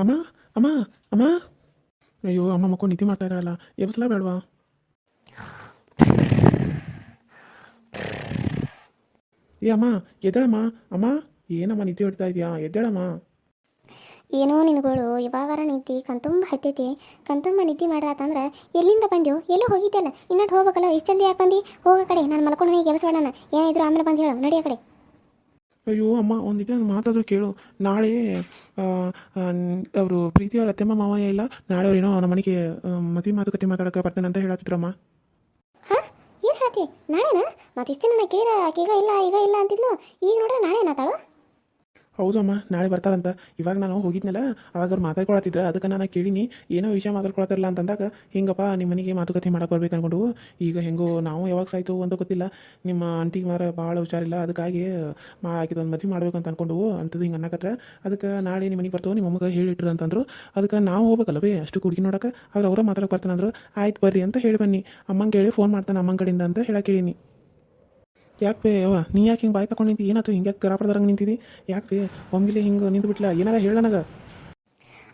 ಅಮ್ಮ ಅಮ್ಮ ಅಮ್ಮ. ಅಯ್ಯೋ ಅಮ್ಮ ಮಕ್ಕಳು ನಿದ್ದೆ ಮಾಡ್ತಾ ಇದ್ದಾಳಲ್ಲ. ಎಬ್ಸ್ಲಾ ಬೇಡವಾ? ಏ, ಅಮ್ಮ, ಎದ್ದೇಳಮ್ಮ. ಅಮ್ಮ, ಏನಮ್ಮ ನಿದ್ದೆ ಹೊಡ್ತಾ ಇದೆಯಾ? ಎದ್ದೇಳಮ್ಮ. ಏನೋ ನಿನಗಳು ಯಾವಾಗಾರ ನಿದ್ದೆ ಕಣ್ತುಂಬ ಹತ್ತೈತಿ. ಕಣ್ತುಂಬ ನಿದ್ದೆ ಮಾಡ್ರಾತಂದ್ರೆ ಎಲ್ಲಿಂದ ಬಂದೆವು ಹೋಗಿದ್ದೆ ಹೋಗಿದ್ದೆಲ್ಲ ಇನ್ನಟ್ಟು ಹೋಗ್ಬೇಕಲ್ಲ? ಎಷ್ಟು ಜಲ್ದಿ ಯಾಕೆ ಬಂದು? ಹೋಗೋ ಕಡೆ. ನಾನು ಮಲ್ಕೊಂಡು ಎಬ್ಸ್ಬೇಡಣ ಏನಿದ್ರು ಆಮೇಲೆ ಬಂದು ಹೇಳು. ನಡಿಯೋ ಕಡೆ. ಅಯ್ಯೋ, ಅಮ್ಮ ಒಂದಿನ ಮಾತಾದರೂ ಕೇಳು. ನಾಳೆ ಅವರು ಪ್ರೀತಿ ಅವ್ರ ಅತ್ತೆಮ್ಮ, ಮಾವಯ್ಯ ಇಲ್ಲ? ನಾಳೆ ಏನೋ ನಮ್ಮ ಮನೆಗೆ ಮದುವೆ ಮಾತುಕತೆ ಮಾತಾಡಕ್ಕೆ ಬರ್ತಾನೆ ಅಂತ ಹಾಂ? ಏನು ಹೇಳ್ತಿ? ನಾಳೆನಾ? ಮತ್ತೆ ಇಷ್ಟು ನಾನು ಕೇಳಿದ ಈಗ ಇಲ್ಲ ಈಗ ಇಲ್ಲ ಅಂತಿದ್ಲು. ಈಗ ನೋಡ್ರೆ ನಾಳೆನಾ ಏನಾತಾಳು ಹೌದು ಅಮ್ಮ, ನಾಳೆ ಬರ್ತಾರಂತ. ಇವಾಗ ನಾನು ಹೋಗಿದ್ನಲ್ಲ, ಅವಾಗ ಅವ್ರು ಮಾತಾಡ್ಕೊಳತ್ತಿದ್ರ. ಅದಕ್ಕೆ ನಾನು ಕೇಳಿನಿ, ಏನೋ ವಿಷಯ ಮಾತಾಡ್ಕೊಳತ್ತಿರಲ್ಲ ಅಂತಂದಾಗ, ಹಿಂಗಪ್ಪ ನಿಮ್ಮ ಮನೆಗೆ ಮಾತುಕತೆ ಮಾಡಕ್ಕೆ ಬರ್ಬೇಕು ಅನ್ಕೊಂಡು. ಈಗ ಹೆಂಗೋ, ನಾವು ಯಾವಾಗ ಸಾಯ್ತು ಅಂತ ಗೊತ್ತಿಲ್ಲ. ನಿಮ್ಮ ಆಂಟಿಗೆ ಮಾರ ಭಾಳ ಹುಷಾರಿಲ್ಲ. ಅದಕ್ಕಾಗಿ, ಮಾ ಆಕಿದೊಂದು ಮದುವೆ ಮಾಡ್ಬೇಕು ಅಂತ ಅನ್ಕೊಂಡು ಅಂಥದ್ದು ಹಿಂಗೆ ಅನ್ನಕತ್ರ. ಅದಕ್ಕೆ ನಾಳೆ ನಿಮ್ಮ ಮನೆಗೆ ಬರ್ತಾವೆ ನಿಮ್ಮ ಅಮ್ಮಗೆ ಹೇಳಿಟ್ರು ಅಂತಂದ್ರು. ಅದಕ್ಕೆ ನಾವು ಹೋಗ್ಬೇಕಲ್ಲ ಬೇ ಅಷ್ಟು ಹುಡುಗಿ ನೋಡಕ್ಕೆ ಆದ್ರೆ ಅವರ ಮಾತಾಡಕ್ಕೆ ಬರ್ತಾನಂದ್ರು. ಆಯ್ತು ಬರ್ರಿ ಅಂತ ಹೇಳಿ ಬನ್ನಿ. ಅಮ್ಮಂಗೆ ಹೇಳಿ ಫೋನ್ ಮಾಡ್ತಾನೆ ಅಮ್ಮನ ಅಂತ ಹೇಳಕ್ಕೆ ಹೇಳಿನಿ. ಯಾಕೆ ಪೇ ಯವ್ವ, ನೀ ಯಾಕೆ ಹಿಂಗೆ ಬಾಯ್ ತಗೊಂಡು ನಿಂತಿ? ಏನಾಯ್ತು ಹಿಂಗೆ ಗರಾಪಡದ್ರಂಗೆ ನಿಂತಿದ್ದಿ ಯಾಕೆ ಪೇ ಒಮ್ಮಿಲೆ ಹಿಂಗೆ ನಿಂತು ಬಿಟ್ಲ ಏನಾರ ಹೇಳ ನನಗೆ.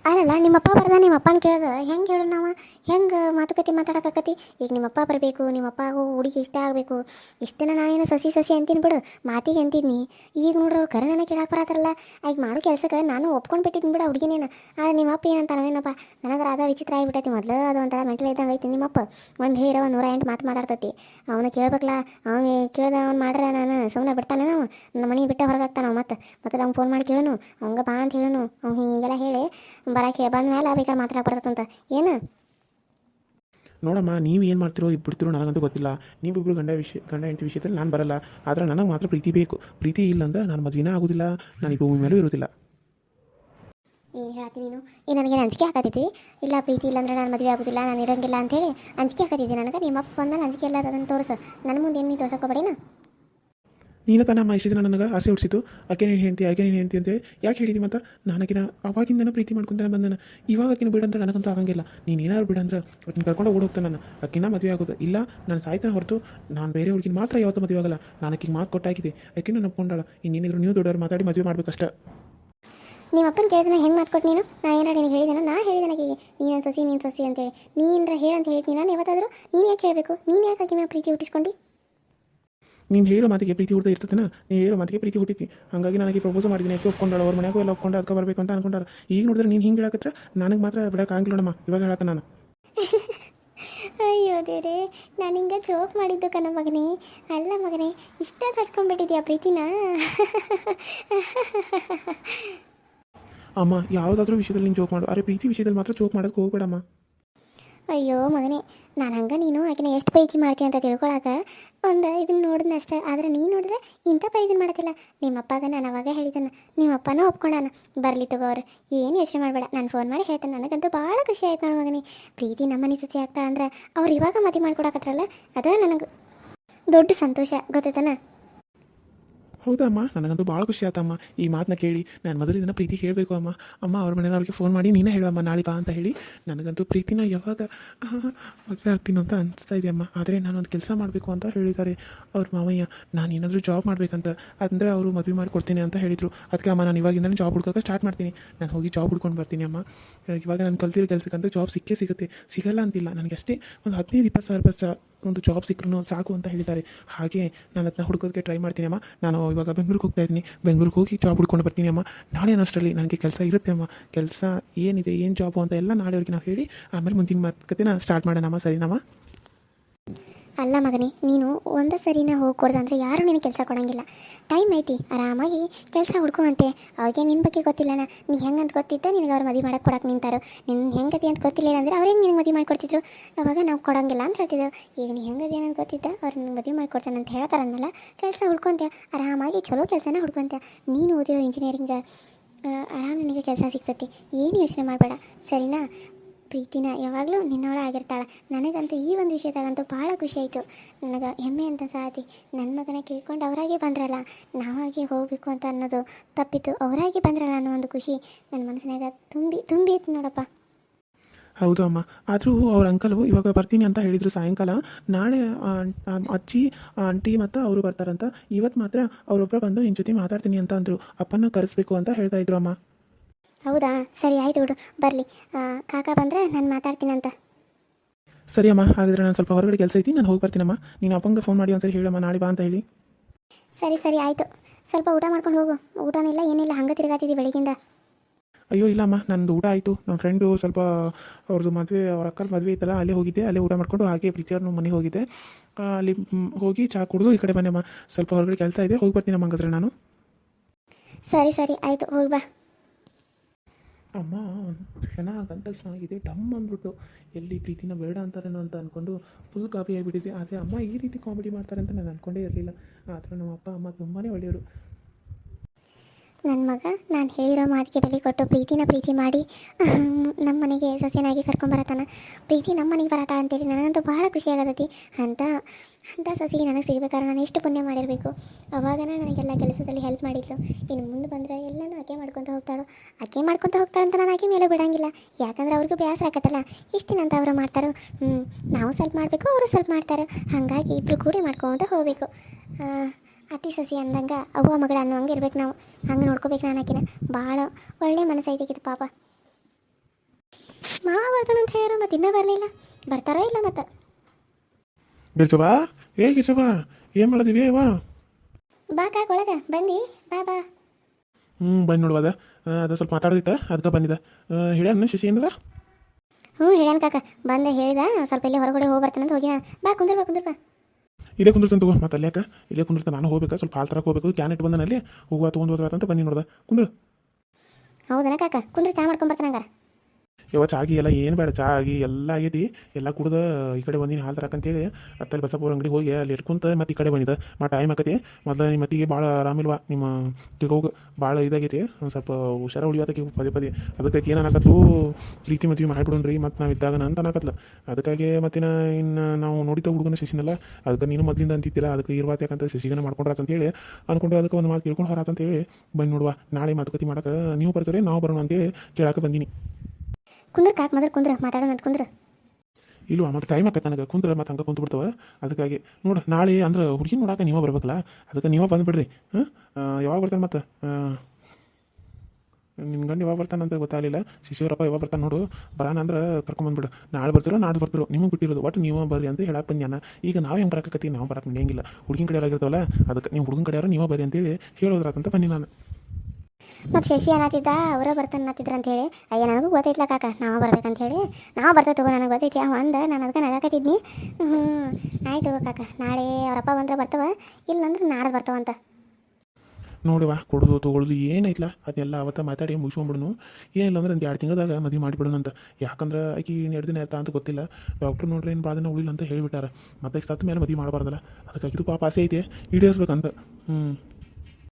ಅಲ್ಲಲ್ಲ, ನಿಮ್ಮಪ್ಪ ಬರ್ದ ನಿಮ್ಮಪ್ಪನ ಕೇಳ್ದ. ಹೆಂಗೆ ಹೇಳು ನಾವು? ಹೆಂಗೆ ಮಾತುಕತೆ ಮಾತಾಡೋಕ್ಕಾಕತಿ ಈಗ ನಿಮ್ಮಪ್ಪ ಬರಬೇಕು, ನಿಮ್ಮಪ್ಪ ಹುಡುಗಿ ಇಷ್ಟ ಆಗಬೇಕು. ಇಷ್ಟನ ನಾನೇನು ಸಸಿ ಸಸಿ ಅಂತೀನಿ ಬಿಡು, ಮಾತಿಗೆ ಅಂತಿದ್ನಿ. ಈಗ ನೋಡ್ರಿ ಅವ್ರು ಕರೆ ಕೇಳಕ್ಕೆ ಬರತ್ತಾರಲ್ಲ, ಈಗ ಮಾಡೋ ಕೆಲಸಕ್ಕೆ ನಾನು ಒಪ್ಕೊಂಡು ಬಿಟ್ಟಿದ್ದೀನಿ ಬಿಡು ಹುಡುಗಿನೇನ. ಆದ್ರೆ ನಿಮ್ಮಪ್ಪ ಏನಂತ ನಾವೇನಪ್ಪ ನನಗೆ ಅದ ವಿಚಿತ್ರ ಆಗಿಬಿಟ್ಟೈತಿ, ಮೊದಲು ಅದು ಒಂಥರ ಮೆಂಟಲ್ ಇದ್ದಂಗೆ ಐತಿ ನಿಮ್ಮಪ್ಪ. ಒಂದು ಹೇರ ಒಂದು ನೂರ ಎಂಟು ಮಾತು ಮಾತಾಡ್ತತಿ. ಅವನು ಕೇಳ್ಬೇಕಲ್ಲ ಅವ್ನು ಕೇಳ್ದ ಅವ್ನು ಮಾಡ್ರೆ ನಾನು ಸುಮ್ಮನೆ ಬಿಡ್ತಾನೆ ನಾವು. ನಮ್ಮ ಮನೆ ಬಿಟ್ಟು ಹೊರಗಾಗ್ತಾನೆ ಮತ್ತೆ. ಮತ್ತೆ ಅವ್ನು ಫೋನ್ ಮಾಡಿ ಕೇಳೋನು, ಅವಂಗೆ ಬಾ ಅಂತ ಹೇಳೋನು ಅವ್ನು ಹೀಗೆಲ್ಲ ಹೇಳಿ ಬರಕ್ಕೆ ಬಂದ ಮೇಲೆ ಬೇಕಾದ್ರೆ ಮಾತಾಡಕ್ಕೆ ಬರ್ತದಂತ. ಏನು? ನೋಡಮ್ಮ ನೀವು ಏನು ಮಾಡ್ತಿರೋ ಬಿಡ್ತಿರೋ ನನಗಂತೂ ಗೊತ್ತಿಲ್ಲ. ನೀವಿಬ್ಬರು ಗಂಡ ವಿಷಯ ಗಂಡ ಹೆಂಡತಿ ವಿಷಯದಲ್ಲಿ ನಾನು ಬರಲ್ಲ. ಆದರೆ ನನಗೆ ಮಾತ್ರ ಪ್ರೀತಿ ಬೇಕು. ಪ್ರೀತಿ ಇಲ್ಲ ಅಂದ್ರೆ ನಾನು ಮದುವೆನೇ ಆಗೋದಿಲ್ಲ. ನನಗೆ ಭೂಮಿ ಮೇಲೂ ಇರೋದಿಲ್ಲ. ಏನು ಹೇಳ್ತೀನಿ ನೀನು. ಈ ನನಗೆ ಅಂಜಿಕೆ ಹಾಕತ್ತಿದ್ದಿ ಇಲ್ಲ ಪ್ರೀತಿ ಇಲ್ಲ ಅಂದ್ರೆ ನಾನು ಮದುವೆ ಆಗೋದಿಲ್ಲ ನಾನು ಇರಂಗಿಲ್ಲ ಅಂತೇಳಿ ಅಂಜಿಕೆ ಹಾಕತ್ತಿದ್ದೆ ನನಗೆ? ನಿಮ್ಮ ಅಪ್ಪ ಬಂದ ಅಂಜಿಕೆ ಇಲ್ಲ ಅದನ್ನು ತೋರಿಸು. ನನ್ನ ಮುಂದೆ ಏನು ನೀ ತೋರ್ಸಕ್ಕೋಬೇಡಿನ ನೀನು ತನ್ನ ಅಮ್ಮ ಇಷ್ಟು ದಿನ ನನಗೆ ಆಸೆ ಹುಡ್ಸಿತು ಆಕೆ ನೀನು ಹೇಳ್ತಿ ಆಕೆ ನೀನು ಹೇಳ್ತಿ ಅಂತ ಯಾಕೆ ಹೇಳಿದಿ ಮತ್ತು ನಾನಕಿನ ಅವಾಗಿಂದನೂ ಪ್ರೀತಿ ಮಾಡ್ಕೊಂತಾನೆ ಬಂದನ. ಇವಾಗ ಆಕಿನ ಬಿಡಂದ್ರೆ ನನಗಂತೂ ಆಗಂಗಿಲ್ಲ. ನೀನು ಏನಾದ್ರು ಬಿಡಂದ್ರೆ ಅದನ್ನ ಕರ್ಕೊಂಡು ಓಡೋಗ್ತಾನೆ ನಾನು. ಆಕಿನ ಮದುವೆ ಆಗೋದು. ಇಲ್ಲ, ನಾನು ಸಾಯ್ತಾನೆ ಹೊರತು ನಾನು ಬೇರೆ ಹುಡುಗಿನ ಮಾತ್ರ ಯಾವತ್ತೂ ಮದುವೆ ಆಗಲ್ಲ. ನಾನು ಆಕಿಗೆ ಮಾತು ಕೊಟ್ಟಾಗಿದೆ ಆಕಿನೂ ನಪ್ಕೊಂಡಾಳ. ಇನ್ನೇನಿದ್ರು ನೀವು ದೊಡ್ಡವ್ರು ಮಾತಾಡಿ ಮದುವೆ ಮಾಡ್ಬೇಕಷ್ಟೇ. ನಿಮ್ಮ ಅಪ್ಪನ ಕೇಳಿದ್ರೆ ಹೆಂಗೆ ಮಾತ್ಕೊಟ್ಟು ನೀನು? ನಾ ಏನಾರ ನಿನಗೆ ಹೇಳಿದ್ದೇನೆ ನಾ ಹೇಳಿದೆ ನನಗೆ ನೀನು ಸಸಿ ನೀನು ಸಸಿ ಅಂತೇಳಿ. ನೀನರ ಹೇಳಂತ ಹೇಳ್ತೀನಿ ನಾನು ಯಾವತ್ತಾದರೂ? ನೀನು ಯಾಕೆ ಹೇಳಬೇಕು? ನೀನು ಯಾಕೆ ಆಕೆ ಪ್ರೀತಿ ಹುಟ್ಟಿಸ್ಕೊಂಡು? ನೀನು ಹೇಳೋ ಮಾತಿಗೆ ಪ್ರೀತಿ ಹುಡ್ತಾ ಇರ್ತದನ ನೀನು ಹೇಳೋ ಮಾತಿಗೆ ಪ್ರೀತಿ ಹುಟ್ಟಿತಿ. ಹಾಗಾಗಿ ನನಗೆ ಪ್ರಪೋಸ್ ಮಾಡಿದ್ದೀನಿ ಯಾಕೆ ಒಪ್ಕೊಂಡಾಳ? ಅವ್ರ ಮನೆಯಾಗೂ ಎಲ್ಲ ಒಪ್ಕೊಂಡು ಅದಕ್ಕೆ ಬರಬೇಕು ಅಂತ ಅನ್ಕೊಂಡಾರ ಈಗ ನೋಡಿದ್ರೆ ನೀನು ಹಿಂಗೆ ಹೇಳಕತ್ರ ನನಗೆ ಮಾತ್ರ ಬಿಡಕ್ಕೆ ಆಗಿಲ್ಲ ನೋಡಮ್ಮ. ಇವಾಗ ಹೇಳತ್ತ ನಾನು. ಅಯ್ಯೋ ದೇರೆ ನಾನು ಹಿಂಗೆ ಜೋಕ್ ಮಾಡಿದ್ದು ಕಣ ಮಗನೇ. ಅಲ್ಲ ಮಗನೇ ಇಷ್ಟ ಹಚ್ಕೊಂಡ್ಬಿಟ್ಟಿದ್ಯಾ ಪ್ರೀತಿನ? ಅಮ್ಮ ಯಾವುದಾದ್ರೂ ವಿಷಯದಲ್ಲಿ ನೀನು ಜೋಕ್ ಮಾಡು. ಅರೆ ಪ್ರೀತಿ ವಿಷಯದಲ್ಲಿ ಮಾತ್ರ ಜೋಕ್ ಮಾಡೋದಕ್ಕೆ ಹೋಗ್ಬೇಡಮ್ಮ. ಅಯ್ಯೋ ಮಗನೇ, ನಾನು ಹಂಗೆ ನೀನು ಆಕಿನ ಎಷ್ಟು ಪ್ರೀತಿ ಮಾಡ್ತೀನಿ ಅಂತ ತಿಳ್ಕೊಳಕ ಒಂದು ಇದನ್ನ ನೋಡಿದ್ನ ಅಷ್ಟೇ. ಆದರೆ ನೀನು ನೋಡಿದ್ರೆ ಇಂಥ ಪ್ರೀತಿ ಮಾಡತ್ತಿಲ್ಲ. ನಿಮ್ಮಪ್ಪಗ ನಾನು ಅವಾಗ ಹೇಳಿದ್ದಾನೆ ನಿಮ್ಮಪ್ಪನೂ ಒಪ್ಕೊಂಡಾನ. ಬರಲಿ ತಗೋರು ಏನು ಯೋಚನೆ ಮಾಡಬೇಡ. ನಾನು ಫೋನ್ ಮಾಡಿ ಹೇಳ್ತೇನೆ. ನನಗಂತೂ ಭಾಳ ಖುಷಿ ಆಯ್ತು ನೋಡು ಮಗನೇ. ಪ್ರೀತಿ ನಮ್ಮನೆ ಸತಿ ಆಗ್ತಾಳಂದ್ರೆ ಅವ್ರು ಇವಾಗ ಮದುವೆ ಮಾಡ್ಕೊಡಕತ್ರಲ್ಲ, ಅದ ನನಗೆ ದೊಡ್ಡ ಸಂತೋಷ. ಗೊತ್ತಾಯ್ತಾನ ಹೌದಾ ಅಮ್ಮ ನನಗಂತೂ ಭಾಳ ಖುಷಿ ಆತಮ್ಮ. ಈ ಮಾತನ್ನ ಕೇಳಿ ನಾನು ಮೊದಲು ಇದನ್ನು ಪ್ರೀತಿ ಹೇಳಬೇಕು ಅಮ್ಮ. ಅಮ್ಮ ಅವ್ರ ಮನೆಯವ್ರಿಗೆ ಫೋನ್ ಮಾಡಿ ನೀನೇ ಹೇಳುವಮ್ಮ ನಾಳೆ ಬಾ ಅಂತ ಹೇಳಿ ನನಗಂತೂ ಪ್ರೀತಿನ ಯಾವಾಗ ಮದುವೆ ಆಗ್ತೀನೋ ಅಂತ ಅನಿಸ್ತಾ ಇದೆಯಮ್ಮ ಆದರೆ ನಾನೊಂದು ಕೆಲಸ ಮಾಡಬೇಕು ಅಂತ ಹೇಳಿದ್ದಾರೆ. ಅವ್ರ ಮಾವಯ್ಯ, ನಾನು ಏನಾದರೂ ಜಾಬ್ ಮಾಡಬೇಕಂತ. ಅಂದರೆ ಅವರು ಮದುವೆ ಮಾಡಿಕೊಡ್ತೀನಿ ಅಂತ ಹೇಳಿದರು. ಅದಕ್ಕೆ ಅಮ್ಮ, ನಾನು ಇವಾಗಿಂದಲೇ ಜಾಬ್ ಹುಡ್ಕೋಕೆ ಸ್ಟಾರ್ಟ್ ಮಾಡ್ತೀನಿ. ನಾನು ಹೋಗಿ ಜಾಬ್ ಹುಡ್ಕೊಂಡು ಬರ್ತೀನಿ ಅಮ್ಮ. ಇವಾಗ ನಾನು ಕಲ್ತಿರೋ ಕೆಲಸಕ್ಕಂತೂ ಜಾಬ್ ಸಿಕ್ಕೇ ಸಿಗುತ್ತೆ. ಸಿಗಲ್ಲ ಅಂತಿಲ್ಲ. ನನಗೆ ಅಷ್ಟೇ ಒಂದು ಹದಿನೈದು, ಇಪ್ಪತ್ತು ಸಾವಿರ ರೂಪಾಯಿ ಒಂದು ಜಾಬ್ ಸಿಕ್ಕರೂ ಸಾಕು ಅಂತ ಹೇಳಿದ್ದಾರೆ. ಹಾಗೆ ನಾನು ಅದನ್ನ ಹುಡುಕೋದಕ್ಕೆ ಟ್ರೈ ಮಾಡ್ತೀನಿ ಅಮ್ಮ. ನಾನು ಇವಾಗ ಬೆಂಗ್ಳೂರಿಗೆ ಹೋಗ್ತಾ ಇದ್ದೀನಿ. ಬೆಂಗ್ಳೂರಿಗೆ ಹೋಗಿ ಜಾಬ್ ಹುಡ್ಕೊಂಡು ಬರ್ತೀನಿ ಅಮ್ಮ. ನಾಳೆ ಅನ್ನೋಷ್ಟರಲ್ಲಿ ನನಗೆ ಕೆಲಸ ಇರುತ್ತೆ ಅಮ್ಮ. ಕೆಲಸ ಏನಿದೆ, ಏನು ಜಾಬು ಅಂತ ಎಲ್ಲ ನಾಳೆವರೆಗೆ ನಾವು ಹೇಳಿ ಆಮೇಲೆ ಮುಂದಿನ ಮಾತುಕತೆನ ಸ್ಟಾರ್ಟ್ ಮಾಡೋಣಮ್ಮ. ಸರಿನಮ್ಮ? ಅಲ್ಲ ಮಗನೇ, ನೀನು ಒಂದು ಸರಿನ ಹೋಗಿ ಅಂದರೆ ಯಾರೂ ನಿನಗೆ ಕೆಲಸ ಕೊಡೋಂಗಿಲ್ಲ. ಟೈಮ್ ಐತಿ, ಆರಾಮಾಗಿ ಕೆಲಸ ಹುಡ್ಕುವಂತೆ. ಅವ್ರಿಗೆ ನಿನ್ನ ಬಗ್ಗೆ ಗೊತ್ತಿಲ್ಲನ? ನೀ ಹೆಂಗೆ ಅಂತ ಗೊತ್ತಿದ್ದ ನಿನಗೆ ಅವ್ರು ಮದುವೆ ಮಾಡಕ್ಕೆ ಕೊಡಕ್ಕೆ ನಿಂತಾರೋ. ನಿನ್ನ ಹೆಂಗತಿ ಅಂತ ಗೊತ್ತಿಲ್ಲ ಅಂದರೆ ಅವ್ರು ಹೆಂಗೆ ನಿನಗೆ ಮದುವೆ ಮಾಡಿಕೊಡ್ತಿದ್ರು? ಅವಾಗ ನಾವು ಕೊಡೋಂಗಿಲ್ಲ ಅಂತ ಹೇಳ್ತಿದ್ರು ಈಗ ನೀ ಹೆಂಗದಿ ಅಂತ ಗೊತ್ತಿದ್ದ? ಅವ್ರು ನಿನಗೆ ಮದುವೆ ಮಾಡಿಕೊಡ್ತಾನೆ ಅಂತ ಹೇಳ್ತಾರನ್ನಲ್ಲ ಕೆಲಸ ಹುಡ್ಕೊಂತೆ ಆರಾಮಾಗಿ ಚಲೋ ಕೆಲಸನ ಹುಡ್ಕೊಂತೆ ನೀನು ಓದಿರೋ ಇಂಜಿನಿಯರಿಂಗ್ ಆರಾಮ ನಿನಗೆ ಕೆಲಸ ಸಿಗ್ತೈತಿ. ಏನು ಯೋಚನೆ ಮಾಡಬೇಡ. ಸರಿನಾ? ಪ್ರೀತಿನ ಯಾವಾಗಲೂ ನಿನ್ನೊಳ ಆಗಿರ್ತಾಳೆ. ನನಗಂತೂ ಈ ಒಂದು ವಿಷಯದಾಗಂತೂ ಭಾಳ ಖುಷಿ ಆಯಿತು. ನನಗೆ ಹೆಮ್ಮೆ ಅಂತ ಸಾತಿ ನನ್ನ ಮಗನ ಕೇಳ್ಕೊಂಡು ಅವರಾಗೆ ಬಂದ್ರಲ್ಲ, ನಾವಾಗೆ ಹೋಗಬೇಕು ಅಂತ ಅನ್ನೋದು ತಪ್ಪಿತು, ಅವರಾಗೆ ಬಂದ್ರಲ್ಲ ಅನ್ನೋ ಒಂದು ಖುಷಿ ನನ್ನ ಮನಸ್ಸಿನಾಗ ತುಂಬಿ ತುಂಬಿ ಇತ್ತು ನೋಡಪ್ಪ. ಹೌದು ಅಮ್ಮ. ಆದರೂ ಅವ್ರ ಅಂಕಲು ಇವಾಗ ಬರ್ತೀನಿ ಅಂತ ಹೇಳಿದರು ಸಾಯಂಕಾಲ. ನಾಳೆ ಅಜ್ಜಿ ಆಂಟಿ ಮತ್ತು ಅವರು ಬರ್ತಾರಂತ. ಇವತ್ತು ಮಾತ್ರ ಅವರೊಬ್ಬರು ಬಂದು ನಿನ್ನ ಜೊತೆ ಮಾತಾಡ್ತೀನಿ ಅಂತ ಅಂದರು. ಅಪ್ಪನ ಕರೆಸ್ಬೇಕು ಅಂತ ಹೇಳ್ತಾ ಇದ್ರು ಅಮ್ಮ. ಹೌದಾ? ಸರಿ ಆಯ್ತು ಬಿಡು. ಬರಲಿ. ಕಾಕ ಬಂದರೆ ನಾನು ಮಾತಾಡ್ತೀನಂತ ಸರಿ ಅಮ್ಮ ಹಾಗಾದ್ರೆ ನಾನು ಸ್ವಲ್ಪ ಹೊರಗಡೆ ಕೆಲಸ ಐತಿ ನಾನು ಹೋಗಿ ಬರ್ತೀನಮ್ಮ. ನೀನು ಅಪ್ಪಂಗೆ ಫೋನ್ ಮಾಡಿ ಒಂದ್ಸರಿ ಹೇಳಮ್ಮ ನಾಳೆ ಬಾ ಅಂತ ಹೇಳಿ. ಸರಿ ಸರಿ ಆಯಿತು. ಸ್ವಲ್ಪ ಊಟ ಮಾಡ್ಕೊಂಡು ಹೋಗು. ಊಟನಿಲ್ಲ ಏನಿಲ್ಲ ಹಂಗೆ ತಿರುಗಾತಿದ್ದಿ ಬೆಳಗಿಂದ ಅಯ್ಯೋ ಇಲ್ಲಮ್ಮ ನಂದು ಊಟ ಆಯಿತು. ನಮ್ಮ ಫ್ರೆಂಡು ಸ್ವಲ್ಪ ಅವ್ರದ್ದು ಮದುವೆ ಅವ್ರ ಅಕ್ಕನ ಮದುವೆ ಇತ್ತಲ್ಲ ಅಲ್ಲೇ ಹೋಗಿದ್ದೆ. ಅಲ್ಲೇ ಊಟ ಮಾಡ್ಕೊಂಡು ಹಾಗೆ ಪ್ರೀತಿಯವ್ರನ್ನ ಮನೆಗೆ ಹೋಗಿದ್ದೆ. ಅಲ್ಲಿ ಹೋಗಿ ಚಹಾ ಕುಡಿದು ಈ ಕಡೆ ಬನ್ನಿ ಸ್ವಲ್ಪ ಹೊರಗಡೆ ಕೆಲಸ ಇದೆ ಹೋಗಿ ಬರ್ತೀನಮ್ಮ ಹಂಗಾದ್ರೆ ನಾನು. ಸರಿ ಸರಿ ಆಯಿತು ಹೋಗಿ ಬಾ. ಅಮ್ಮ ಅಂತ ತಕ್ಷಣ ಇದೆ ಡಮ್ ಅಂದ್ಬಿಟ್ಟು, ಎಲ್ಲಿ ಪ್ರೀತಿನ ಬೇಡ ಅಂತಾರೇನೋ ಅಂತ ಅಂದ್ಕೊಂಡು ಫುಲ್ ಕಾಪಿ ಆಗಿಬಿಟ್ಟಿದ್ದೆ ಆದರೆ ಅಮ್ಮ ಈ ರೀತಿ ಕಾಮಿಡಿ ಮಾಡ್ತಾರೆ ಅಂತ ನಾನು ಅಂದ್ಕೊಂಡೇ ಇರಲಿಲ್ಲ. ಆದರೂ ನಮ್ಮ ಅಪ್ಪ, ಅಮ್ಮ ತುಂಬಾ ಒಳ್ಳೆಯವರು. ನನ್ನ ಮಗ, ನಾನು ಹೇಳಿರೋ ಮಾತಿಗೆ ಬೆಲೆ ಕೊಟ್ಟು ಪ್ರೀತಿನ ಪ್ರೀತಿ ಮಾಡಿ ನಮ್ಮ ಮನೆಗೆ ಸಸ್ಯನಾಗಿ ಕರ್ಕೊಂಬರತ್ತಾನ ಪ್ರೀತಿ ನಮ್ಮ ಮನೆಗೆ ಅಂತೇಳಿ ನನಗಂತೂ ಭಾಳ ಖುಷಿ ಆಗತೈತಿ. ಅಂತ ಅಂಥ ಸಸಿಗೆ ನನಗೆ ಸಿಗಬೇಕಾದ್ರೆ ನಾನು ಎಷ್ಟು ಪುಣ್ಯ ಮಾಡಿರಬೇಕು. ಅವಾಗನೇ ನನಗೆಲ್ಲ ಕೆಲಸದಲ್ಲಿ ಹೆಲ್ಪ್ ಮಾಡಿದ್ಲು. ಇನ್ನು ಮುಂದೆ ಬಂದರೆ ಎಲ್ಲನೂ ಆಕೆ ಮಾಡ್ಕೊತ ಹೋಗ್ತಾಳು. ಆಕೆ ಮಾಡ್ಕೊತ ಹೋಗ್ತಾಳಂತ ನಾನು ಆಕೆ ಮೇಲೆ ಬಿಡೋಂಗಿಲ್ಲ. ಯಾಕಂದ್ರೆ ಅವ್ರಿಗೂ ಬೇಸರ ಆಗತ್ತಲ್ಲ. ಇಷ್ಟು ದಿನ ಅಂತ ಅವರು ಮಾಡ್ತಾರೋ. ಹ್ಞೂ ನಾವು ಸ್ವಲ್ಪ ಮಾಡಬೇಕು, ಅವರು ಸ್ವಲ್ಪ ಮಾಡ್ತಾರೆ. ಹಾಗಾಗಿ ಇಬ್ಬರು ಕೂಡಿ ಮಾಡ್ಕೊತ ಹೋಗಬೇಕು. ಅತಿ ಸಸಿ ಅಂದಂಗೆ ಅವ್ವ ಮಗಳ ಅನ್ನೋ ಹಂಗೆ ಇರ್ಬೇಕು ನಾವು. ಹಂಗೆ ನೋಡ್ಕೋಬೇಕು ನಾನು ಆಕಿನ. ಭಾಳ ಒಳ್ಳೆ ಮನಸ್ಸೈತಿಕಿತ್ತು ಪಾಪ. ಮಾವ ಬರ್ತಾನಂತ ಹೇಳಿರೋ ಮತ್ತೆ ಇನ್ನೂ ಬರಲಿಲ್ಲ. ಬರ್ತಾರೋ ಇಲ್ಲ ಮತ್ತೆ. ಗಿರ್ಜವಾ ಏ ಗಿರ್ಜವಾ ಏನು ಮಾಡಿದೀವಿ ವಾ ಬಾ ಕಾಕ ಒಳಗೆ ಬನ್ನಿ. ಬಾ ಬಾ. ಹ್ಞೂ ಬಂದು ನೋಡುವ ಅದ. ಸ್ವಲ್ಪ ಮಾತಾಡ್ದಿತ್ತ. ಅದಕ್ಕೆ ಬಂದಿದ್ದ. ಹೇಳ್ಯಾನ ಶಶಿ ಏನಿಲ್ಲ? ಹ್ಞೂ ಹೇಳ್ಯಾನ ಕಾಕ. ಬಂದೆ ಹೇಳಿದ ಸ್ವಲ್ಪ ಇಲ್ಲಿ ಹೊರಗಡೆ ಹೋಗಿ ಬರ್ತಾನಂತ ಹೋಗಿ ಬಾ ಕುಂದ್ರ ಬಾ ಕುಂದ್ರ ಬಾ ಇಲ್ಲೇ ಕುಂದಿರ್ತಾನೆ ತಗೋ, ಮತ್ತೆ ಅಲ್ಯಾಕ ಇಲ್ಲೇ ಕುಂದಿರ್ತಾನೆ ನಾನು ಹೋಗ್ಬೇಕು? ಸ್ವಲ್ಪ ಹಾಲು ತರಕ್ಕೆ ಹೋಗ್ಬೇಕು. ಕ್ಯಾನ್ ಇಟ್ಟು ಬಂದನಲ್ಲಿ ಹೋಗುವ ತೊಗೊಂಡು ಹೋದ್ರ ಅಂತ ಬನ್ನಿ ನೋಡ್ದ. ಕುಂದ್ರ. ಹೌದನ ಕಾಕ? ಕುಂದ್ರ ಚಾ ಮಾಡ್ಕೊಂಡ್ ಬರ್ತಾನೆ ಹಂಗಾರ ಯಾವ ಚಾಗಿ ಎಲ್ಲ ಏನು ಬೇಡ ಚಾ ಆಗಿ ಎಲ್ಲ ಆಗೈತಿ. ಎಲ್ಲ ಕುಡ್ದು ಈ ಕಡೆ ಬಂದಿನಿ, ಹಾಲು ತರಕಂತೇಳಿ ಅತ್ತಲ್ಲಿ ಬಸಪ್ಪವ್ರ ಅಂಗಡಿ ಹೋಗಿ ಅಲ್ಲಿ ಇಟ್ಕೊಂತ ಮತ್ತೆ ಈ ಕಡೆ ಬಂದಿದ್ದ. ಮತ್ತು ಟೈಮ್ ಆಕತಿ. ಮೊದಲು ನಿಮ್ಮ ಮತ್ತಿಗೆ ಭಾಳ ಆರಾಮಿಲ್ವಾ ನಿಮ್ಮ ತಿಗೋಗ ಭಾಳ ಇದಾಗೈತಿ. ಒಂದು ಸ್ವಲ್ಪ ಹುಷಾರ ಉಳಿಯೋದಕ್ಕೆ ಪದೇ ಪದೇ. ಅದಕ್ಕೆ ಏನು ಅನ್ನಕತ್ಲು? ಪ್ರೀತಿ ಮದುವೆ ಮಾಡಿಬಿಡೋಣ್ರಿ, ಮತ್ತು ನಾವು ಇದ್ದಾಗ ಅಂತ ಅನ್ನಕತ್ಲ. ಅದಕ್ಕಾಗಿ ಮತ್ತಿನ ಇನ್ನು ನಾವು ನೋಡಿದ ಹುಡುಗನ ಶಶಿನಲ್ಲ, ಅದಕ್ಕೆ ನೀನು ಮೊದಲಿಂದ ಅಂತಿದ್ದಿಲ್ಲ, ಅದಕ್ಕೆ ಇರ್ವಾತ ಯಾಕಂತ ಶಶಿಗನ ಮಾಡ್ಕೊಂಡ್ರ ಅಂತೇಳಿ. ಅಂದ್ಕೊಂಡು ಅದಕ್ಕೆ ಒಂದು ಮಾತು ಕೇಳ್ಕೊಂಡು ಹೊರಾತ ಅಂತೇಳಿ. ಬಂದು ನೋಡುವ, ನಾಳೆ ಮಾತುಕತೆ ಮಾಡೋಕೆ ನೀವು ಬರ್ತೀರಿ, ನಾವು ಬರೋಣ ಅಂತೇಳಿ ಕೇಳಕ್ಕೆ ಬಂದೀನಿ. ಕುಂದ್ರ ಕಾಕ್ ಮೊದಲು ಕುಂದ್ರ, ಮಾತಾಡೋಣ ಅಂತ ಕುಂದ್ರ. ಇಲ್ವಾ, ಮತ್ತೆ ಟೈಮ್ ಆಕತ್ತೆ ನನಗೆ. ಕುಂದ್ರ, ಮತ್ತೆ ಹಂಗೆ ಕುಂತು ಬಿಡ್ತಾವ. ಅದಕ್ಕಾಗಿ ನೋಡು, ನಾಳೆ ಅಂದ್ರೆ ಹುಡುಗಿ ನೋಡಾಕ ನೀವೇ ಬರ್ಬೇಕಲ್ಲ? ಅದಕ್ಕೆ ನೀವೇ ಬಂದುಬಿಡ್ರಿ ಹಾಂ? ಯಾವಾಗ ಬರ್ತಾನೆ ಮತ್ತೆ? ನಿಮ್ಮ ಗಂಡು ಯಾವಾಗ ಬರ್ತಾನೆ ಅಂತ ಗೊತ್ತಾಗಲಿಲ್ಲ. ಶಿಶಿವರಪ್ಪ ಯಾವಾಗ ಬರ್ತಾನೆ ನೋಡು. ಬರಾನ ಅಂದ್ರೆ ಕರ್ಕೊಂಬಂದ್ಬಿಡು ನಾಳೆ ಬರ್ತಿರೋ ನಾಳೆ ಬರ್ತಿರೋ, ನಿಮಗೆ ಬಿಟ್ಟಿರೋದು ಒಟ್ಟು ನೀವು ಬರ್ರಿ ಅಂತ ಹೇಳಕ್ಕೆ ಬಂದ್ಯಾನ. ಈಗ ನಾವು ಹೆಂಗೆ ಬರಕತ್ತೀವಿ? ನಾವು ಬರಕ್ಕೆ ನಡೆಯಂಗಿಲ್ಲ ಹುಡುಗಿನ ಕಡೆ ಆಗಿರ್ತಾವಲ್ಲ ಅದಕ್ಕೆ ನೀವು ಹುಡುಗನ ಕಡೆಯಾರ ನೀವೇ ಬರ್ರಿ ಅಂತೇಳಿ ಹೇಳೋದ್ರಾತಂತ ಬನ್ನಿ ನಾನು. ಮತ್ತು ಶಶಿ ಅನ್ನತ್ತಿದ್ದ ಅವರ ಬರ್ತಾನೆ ಅನ್ನತ್ತಿದ್ರು ಅಂತ ಹೇಳಿ, ಅಯ್ಯ, ನನಗೂ ಗೊತ್ತೈತ್ಲ ಕಾಕ, ನಾವು ಬರ್ಬೇಕಂತ ಹೇಳಿ. ನಾವು ಬರ್ತಾ ತಗೋ, ನನಗೆ ಗೊತ್ತೈತಿ. ಅವ ಅಂದ, ನಾನು ಅದಕ್ಕೆ ನಗಾಕತ್ತಿದ್ನಿ. ಹ್ಞೂ ಆಯ್ತು ಕಾಕ, ನಾಳೆ ಅವರಪ್ಪ ಬಂದ್ರೆ ಬರ್ತವ, ಇಲ್ಲಂದ್ರೆ ನಾಳೆ ಬರ್ತಾವಂತ ನೋಡಿವ, ಕೊಡೋದು ತೊಗೊಳೋದು ಏನೈತ್ಲ ಅದನ್ನೆಲ್ಲ ಅವತ್ತ ಮಾತಾಡಿ ಮುಗಿಸ್ಕೊಂಡ್ಬಿಡ್ನು ಏನಿಲ್ಲ ಅಂದ್ರೆ ಒಂದು ಎರಡು ತಿಂಗಳದಾಗ ಮದುವೆ ಮಾಡಿಬಿಡೋಣ ಅಂತ. ಯಾಕಂದ್ರೆ ಆಕಿ ಎರಡು ದಿನ ಇರ್ತಾ ಅಂತ ಗೊತ್ತಿಲ್ಲ. ಡಾಕ್ಟ್ರು ನೋಡ್ರಿ ಏನು ಭಾಳ ದಿನ ಉಳಿಲ್ಲ ಅಂತ ಹೇಳಿಬಿಟ್ಟಾರ. ಮತ್ತೆ ಸತ್ತ ಮೇಲೆ ಮದುವೆ ಮಾಡಬಾರ್ದಲ್ಲ, ಅದಕ್ಕೆ ಇದು ಪಾಪ ಆಸೆ ಐತೆ, ಈಡೇರಿಸ್ಬೇಕಂತ. ಹ್ಞೂ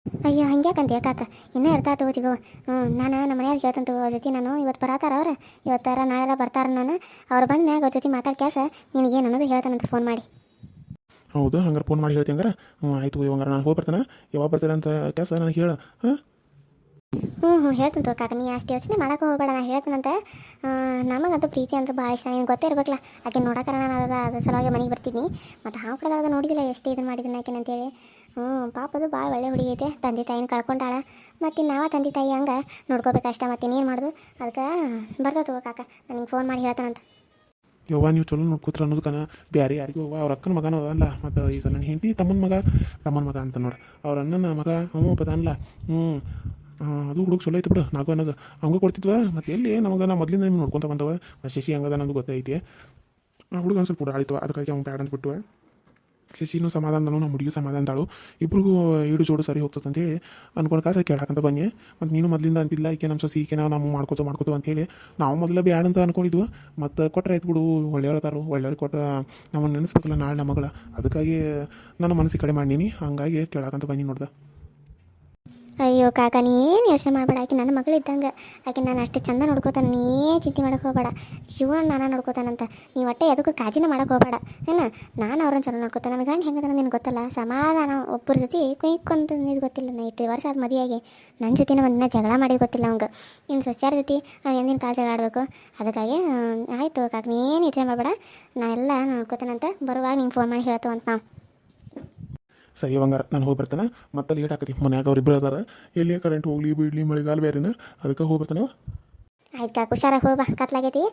ಅಯ್ಯೋ ಹಂಗ್ಯಾಕಂತ ಕಾಕ? ಇನ್ನೂ ಇರ್ತಾ ತಗೋ ಚಿಗೋ ಹ್ಞೂ ನಾನು ನಮ್ಮ ಮನೆಯವ್ರಿಗೆ ಹೇಳ್ತಂತ ಅವ್ರ ಜೊತೆ ನಾನು. ಇವತ್ತು ಬರತಾರ ಅವ್ರು? ಇವತ್ತಾರ ನಾಳೆಲ್ಲ ಬರ್ತಾರ ನಾನು. ಅವ್ರು ಬಂದ ಮ್ಯಾಗ ಅವ್ರ ಜೊತೆ ಮಾತಾಡಿ ಕ್ಯಾಸ ನಿನಗೇನು ಅನ್ನೋದು ಹೇಳ್ತಾನಂತ ಫೋನ್ ಮಾಡಿ. ಹೌದು ಹಂಗಾರೆ ಫೋನ್ ಮಾಡಿ ಹೇಳ್ತೀನಿ ಹಂಗಾರೆ? ಹ್ಞೂ ಆಯಿತು ಇವಾಗ ನಾನು ಹೋಗಿ ಬರ್ತಾನೆ ಯಾವಾಗ ಬರ್ತೀರ ಅಂತ ಕೆಲಸ ನನಗೆ ಹೇಳು ಹಾಂ? ಹ್ಞೂ ಹ್ಞೂ ಹೇಳ್ತಂತ ಕಾಕ ನೀ ಅಷ್ಟು ಯೋಚನೆ ಮಾಡೋಕೆ ಹೋಗ್ಬೇಡ ನಾನು ಹೇಳ್ತಾನಂತೆ ನಮಗಂತೂ ಪ್ರೀತಿ ಅಂದ್ರೆ ಭಾಳ ಇಷ್ಟ. ನಿನಗೆ ಗೊತ್ತೇ ಇರ್ಬೇಕಲ್ಲ ಆಕೆ ನೋಡೋಕೆ ನಾನು ಅದ ಅದ್ರ ಸಲುವಾಗಿ ಮನೆಗೆ ಬರ್ತೀನಿ ಮತ್ತು ಹಾವು ಕಡೆ ಅದು ನೋಡಿದಿಲ್ಲ ಎಷ್ಟು ಇದನ್ನು ಮಾಡಿದ್ದೀನಿ ಆಕೆ ಅಂತೇಳಿ ಹ್ಞೂ ಪಾಪದು ಭಾಳ ಒಳ್ಳೆ ಹುಡುಗಿ ಐತೆ. ತಂದೆ ತಾಯಿನ ಕಳ್ಕೊಂಡಾಳ. ಮತ್ತು ನಾವ ತಂದೆ ತಾಯಿ ಹಂಗೆ ನೋಡ್ಕೋಬೇಕಷ್ಟ ಮತ್ತೆ ಇನ್ನೇನು ಮಾಡೋದು? ಅದಕ್ಕೆ ಬರ್ತಾ ತಗೋ ಕಾಕ ನನಗೆ ಫೋನ್ ಮಾಡಿ ಹೇಳ್ತಾನಂತ. ಯವ್ವ, ನೀವು ಚಲೋ ನೋಡ್ಕೋತ್ರ ಅನ್ನೋದಕ್ಕನ ಬೇರೆ ಯಾರಿಗೂ ಅವ್ವ ಅವ್ರ ಅಕ್ಕನ ಮಗನ ಅದಲ್ಲ ಮತ್ತು ಈಗ ನನ್ನ ಹೆಂಡತಿ ತಮ್ಮನ ಮಗ ತಮ್ಮನ ಮಗ ಅಂತ ನೋಡಿ. ಅವ್ರ ಅಣ್ಣನ ಮಗ, ಅವ ಬದಾನಲ್ಲ ಹ್ಞೂ ಅದು ಹುಡುಗ ಚಲೋ ಐತೆ ಬಿಡು, ನಾಗು ಅನ್ನೋದು. ಹಂಗೆ ಕೊಡ್ತಿದ್ವ? ಮತ್ತು ಎಲ್ಲಿ ನಮಗೆ ನಾ ಮೊದಲಿಂದ ನಿಮ್ಗೆ ನೋಡ್ಕೊತ ಬಂದವ. ಶಶಿ ಹಂಗದ ಅನ್ನೋದು ಗೊತ್ತೈತಿ. ಹುಡುಗ ಒಂದು ಸ್ವಲ್ಪ ಆಳಿತವ ಅದಕ್ಕಾಗಿ ಅವ್ನು ಅಂತ ಅಂದ್ಬಿಟ್ಟು ಶಶಿನೂ ಸಮಾಧಾನದಳು ನಮ್ಮ ಹುಡುಗಿ ಸಮಾಧಾನದಾಳು. ಇಬ್ರಿಗೂ ಈಡು ಜೋಡು ಸರಿ ಹೋಗ್ತದೆ ಅಂತೇಳಿ ಅನ್ಕೊಂಡು ಕಾಸ ಕೇಳಾಕಂತ ಬನ್ನಿ ಮತ್ತು ನೀನು ಮೊದಲಿಂದ ಅಂತಿಲ್ಲ ಈಕೆ ನಮ್ಮ ಸಸಿ ಈಕೆ ನಾವು ನಾವು ಮಾಡ್ಕೋತ ಮಾಡ್ಕೋತು ಅಂತೇಳಿ ನಾವು ಮೊದಲ ಬ್ಯಾಡ ಅಂತ ಅನ್ಕೊಂಡಿದ್ವು. ಮತ್ತು ಕೊಟ್ಟರೆ ಆಯ್ತು ಬಿಡು, ಒಳ್ಳೆಯವ್ರು ತಾರು ಒಳ್ಳೆಯವ್ರಿಗೆ ಕೊಟ್ಟರೆ ನಮ್ಮನ್ನು ನೆನೆಸ್ಬೇಕಲ್ಲ ನಾಳೆ ನಮ್ಮ ಮಗಳ. ಅದಕ್ಕಾಗಿ ನನ್ನ ಮನಸ್ಸಿಗೆ ಕಡೆ ಮಾಡೀನಿ. ಹಂಗಾಗಿ ಕೇಳಾಕಂತ ಬನ್ನಿ ನೋಡ್ದೆ. ಅಯ್ಯೋ ಕಾಕ, ನೀನು ಯೋಚನೆ ಮಾಡಬೇಡ. ಆಕೆ ನನ್ನ ಮಗಳು ಇದ್ದಂಗೆ. ಆಕೆ ನಾನು ಅಷ್ಟು ಚಂದ ನೋಡ್ಕೋತಾನೆ, ನೀ ಚಿಂತೆ ಮಾಡೋಕೆ ಹೋಗಬೇಡ. ಶಿವನ್ ನಾನು ನೋಡ್ಕೋತಾನಂತ. ನೀವು ಒಟ್ಟೆ ಅದಕ್ಕೂ ಕಾಜಿನ ಮಾಡೋಕೆ ಹೋಗಬೇಡ. ಏನ? ನಾನು ಅವ್ರನ್ನ ಚಲೋ ನೋಡ್ಕೋತಾನೆ. ನನ್ನ ಗಂಡ ಹೆಂಗದ ನಿನಗೆ ಗೊತ್ತಲ್ಲ? ಸಮಾಧಾನ ಒಬ್ಬರ ಜೊತೆ ಕುಯ್ಕೊಂತ ಇದು ಗೊತ್ತಿಲ್ಲ. ನಾ ಇಟ್ಟು ವರ್ಷ ಆದ ಮದುವೆಯಾಗಿ. ನನ್ನ ಜೊತೆನೇ ಒಂದಿನ ಜಗಳ ಮಾಡಿ ಗೊತ್ತಿಲ್ಲ ಅವಂಗೆ. ಇನ್ನು ಸಸ್ಯಾರ ಜೊತೆ ಎಂದಿನ ಕಾಲು ಜಗಳ ಆಡಬೇಕು. ಅದಕ್ಕಾಗಿ ಆಯಿತು ಕಾಕ, ನೀನು ಯೋಚನೆ ಮಾಡಬೇಡ. ನಾನೆಲ್ಲ ನೋಡ್ಕೋತಾನಂತ. ಬರುವಾಗ ನಿಂಗೆ ಫೋನ್ ಮಾಡಿ ಹೇಳ್ತು ಅಂತ ನಾವು. ಸರಿ ಬಂಗಾರ ನಾನು ಹೋಗಿ ಬರ್ತಾನೆ. ಮತ್ತೆ ಲೇಟ್ ಆಕತಿ ಮನ್ಯಾಗ ಅವ್ರಿಬ್ರು ಅದಾರ. ಎಲ್ಲಿ ಕರೆಂಟ್ ಹೋಗ್ಲಿ ಬಿಡ್ಲಿ ಮಳೆಗಾಲ ಬೇರೆನ ಅದಕ್ಕೆ ಹೋಗಿ ಬರ್ತಾನೆ. ಆಯ್ತಾ ಹುಷಾರಾಗಿ ಹೋಗಿ ಬಾ. ಕತ್ಲಾಗೈತಿ.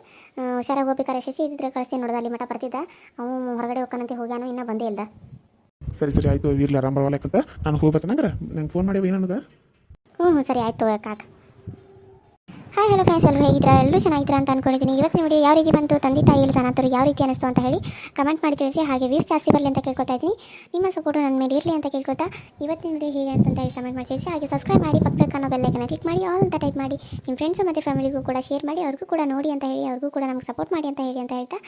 ಹುಷಾರಾಗಿ ಹೋಗ್ಬೇಕಾರೆ ಶಶಿ ಇದ್ದಿದ್ರೆ ಕಳಿಸ್ತೀನಿ ನೋಡ್ದ ಅಲ್ಲಿ ಮಠ ಬರ್ತಿದ್ದ. ಅವನು ಹೊರಗಡೆ ಹೋಗ್ಕನಂತೆ ಹೋಗ್ಯಾನು ಇನ್ನೂ ಬಂದೇ ಇಲ್ಲ. ಸರಿ ಸರಿ ಆಯಿತು ಇರ್ಲಿ ಆರಾಮ ಬರವಾಲಕ್ಕಂತ ನಾನು ಹೋಗಿ ಬರ್ತಾನಂಗ್ರ ನಂಗೆ ಫೋನ್ ಮಾಡಿ ಏನನ್ನದ ಹ್ಞೂ ಹ್ಞೂ ಸರಿ ಆಯ್ತು ಕಾಕ. ಹಾಯ್ ಹಲೋ ಫ್ರೆಂಡ್ಸ್ ಎಲ್ಲರೂ ಹೇಗಿದ್ದೀರಾ? ಎಲ್ಲರೂ ಚೆನ್ನಾಗಿದ್ದೀರಾ ಅಂತ ಅನ್ಕೊಂಡಿದ್ದೀನಿ. ಇವತ್ತಿನ ವಿಡಿಯೋ ಯಾವ ರೀತಿ ಬಂತು, ತಂದೆ ತಾಯಿ ಇಲ್ಲಿ ಸನಾತರು ಯಾವ ರೀತಿ ಅನಿಸ್ತು ಅಂತ ಹೇಳಿ ಕಮೆಂಟ್ ಮಾಡಿ ತಿಳಿಸಿ, ಹಾಗೆ ವ್ಯೂಸ್ ಜಾಸ್ತಿ ಬರಲಿ ಅಂತ ಕೇಳ್ಕೊತಾ ಇದ್ದೀನಿ. ನಿಮ್ಮ ಸಪೋರ್ಟು ನನ್ನ ಮೇಲೆ ಇರಲಿ ಅಂತ ಕೇಳ್ಕೊತಾ ಇವತ್ತಿನ ವಿಡಿಯೋ ಹೇಗೆ ಅಂತ ಹೇಳಿ ಕಮೆಂಟ್ ಮಾಡಿ ತಿಳಿಸಿ, ಹಾಗೆ ಸಬ್ಸ್ಕ್ರೈಬ್ ಮಾಡಿ, ಪಕ್ಕದ ಬೆಲ್ಲೈಕನ್ನ ಕ್ಲಿಕ್ ಮಾಡಿ ಆಲ್ ಅಂತ ಟೈಪ್ ಮಾಡಿ, ನಿಮ್ಮ ಫ್ರೆಂಡ್ಸು ಮತ್ತು ಫ್ಯಾಮಿಲಿಗೂ ಕೂಡ ಶೇರ್ ಮಾಡಿ, ಅವ್ರಿಗೂ ಕೂಡ ನೋಡಿ ಅಂತ ಹೇಳಿ, ಅವ್ರಿಗೂ ಕೂಡ ನಮ್ಗೆ ಸಪೋರ್ಟ್ ಮಾಡಿ ಅಂತ ಹೇಳಿ ಅಂತ ಹೇಳ್ತಾ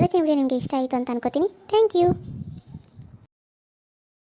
ಇವತ್ತಿನ ವಿಡಿಯೋ ನಿಮಗೆ ಇಷ್ಟ ಆಯಿತು ಅಂತ ಅನ್ಕೋತೀನಿ. Thank you